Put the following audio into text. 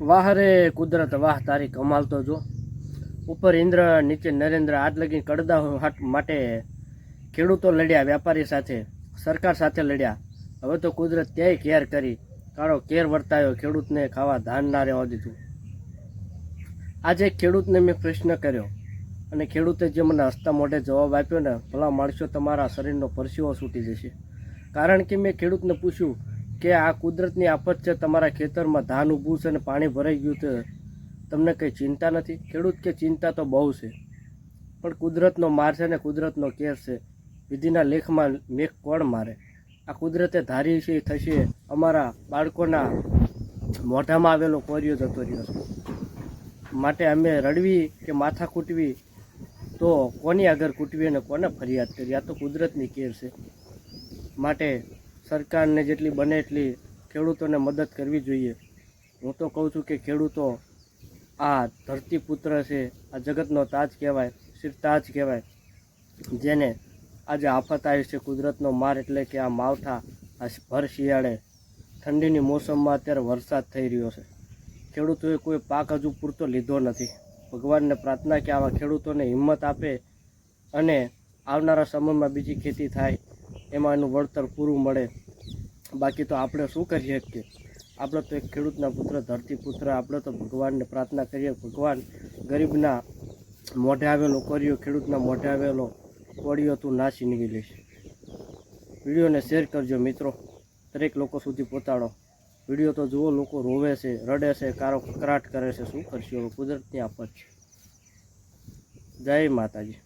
વાહ રે કુદરત વાહ તારી કમાલ તો જો. ઉપર ઇન્દ્ર, નીચે નરેન્દ્ર, આજ લગી કડદા માટે ખેડૂતો લડ્યા વેપારી સાથે, સરકાર સાથે લડ્યા. હવે તો કુદરત ક્યાંય કેર કરી? કાળો કેર વર્તાયો ખેડૂતને ખાવા ધાન ના રહેવા દીધું. આજે ખેડૂતને મેં પ્રશ્ન કર્યો, અને ખેડૂતે જે મને હસતા મોઢે જવાબ આપ્યો ને, ભલા માણસો તમારા શરીરનો પરસીવો છૂટી જશે. કારણ કે મેં ખેડૂતને પૂછ્યું કે આ કુદરતની આફત છે, તમારા ખેતરમાં ધાન ઊભું છે અને પાણી ભરાઈ ગયું છે, તમને કંઈ ચિંતા નથી? ખેડૂત કે ચિંતા તો બહુ છે. પણ કુદરતનો માર છે ને કુદરતનો કેસ છે. વિધિના લેખમાં મેઘ કોણ મારે? આ કુદરતે ધારી છે થશે. અમારા બાળકોના મોઢામાં આવેલો કોરિયો જતો રહ્યો છે. માટે અમે રડવી કે માથા કૂટવી, તો કોની આગળ કૂટવી અને કોને ફરિયાદ કરી? આ તો કુદરતની કેર છે. માટે સરકારને જેટલી બને એટલી ખેડૂતોને મદદ કરવી જોઈએ. હું તો કહું છું કે ખેડૂતો આ ધરતીપુત્ર છે, આ જગતનો તાજ કહેવાય શિર તાજ કહેવાય. જેને આજે આફત આવી છે કુદરતનો માર એટલે કે આ માવઠા, આ ભર શિયાળે ઠંડીની મોસમમાં અત્યારે વરસાદ થઈ રહ્યો છે. ખેડૂતોએ કોઈ પાક હજુ પૂરતો લીધો નથી. ભગવાનને પ્રાર્થના કે આવા ખેડૂતોને હિંમત આપે અને આવનારા સમયમાં બીજી ખેતી થાય. એમાં એનું વળતર પૂરું મળે. બાકી તો આપણે શું કરીએ કે, આપણે તો એક ખેડૂતના પુત્ર, ધરતી પુત્ર, આપણે તો ભગવાનને પ્રાર્થના કરીએ ભગવાન ગરીબના મોઢે આવેલો કર્યો ખેડૂતના મોઢે આવેલો કોળીઓ તું નાસી નીકળી લઈશ વિડીયોને શેર કરજો મિત્રો. દરેક લોકો સુધી પહોંચાડો. વીડિયો તો જુઓ, લોકો રોવે છે, રડે છે, કારો કકરાટ કરે છે. શું કરશું? હવે કુદરતની આફત છે. જય માતાજી.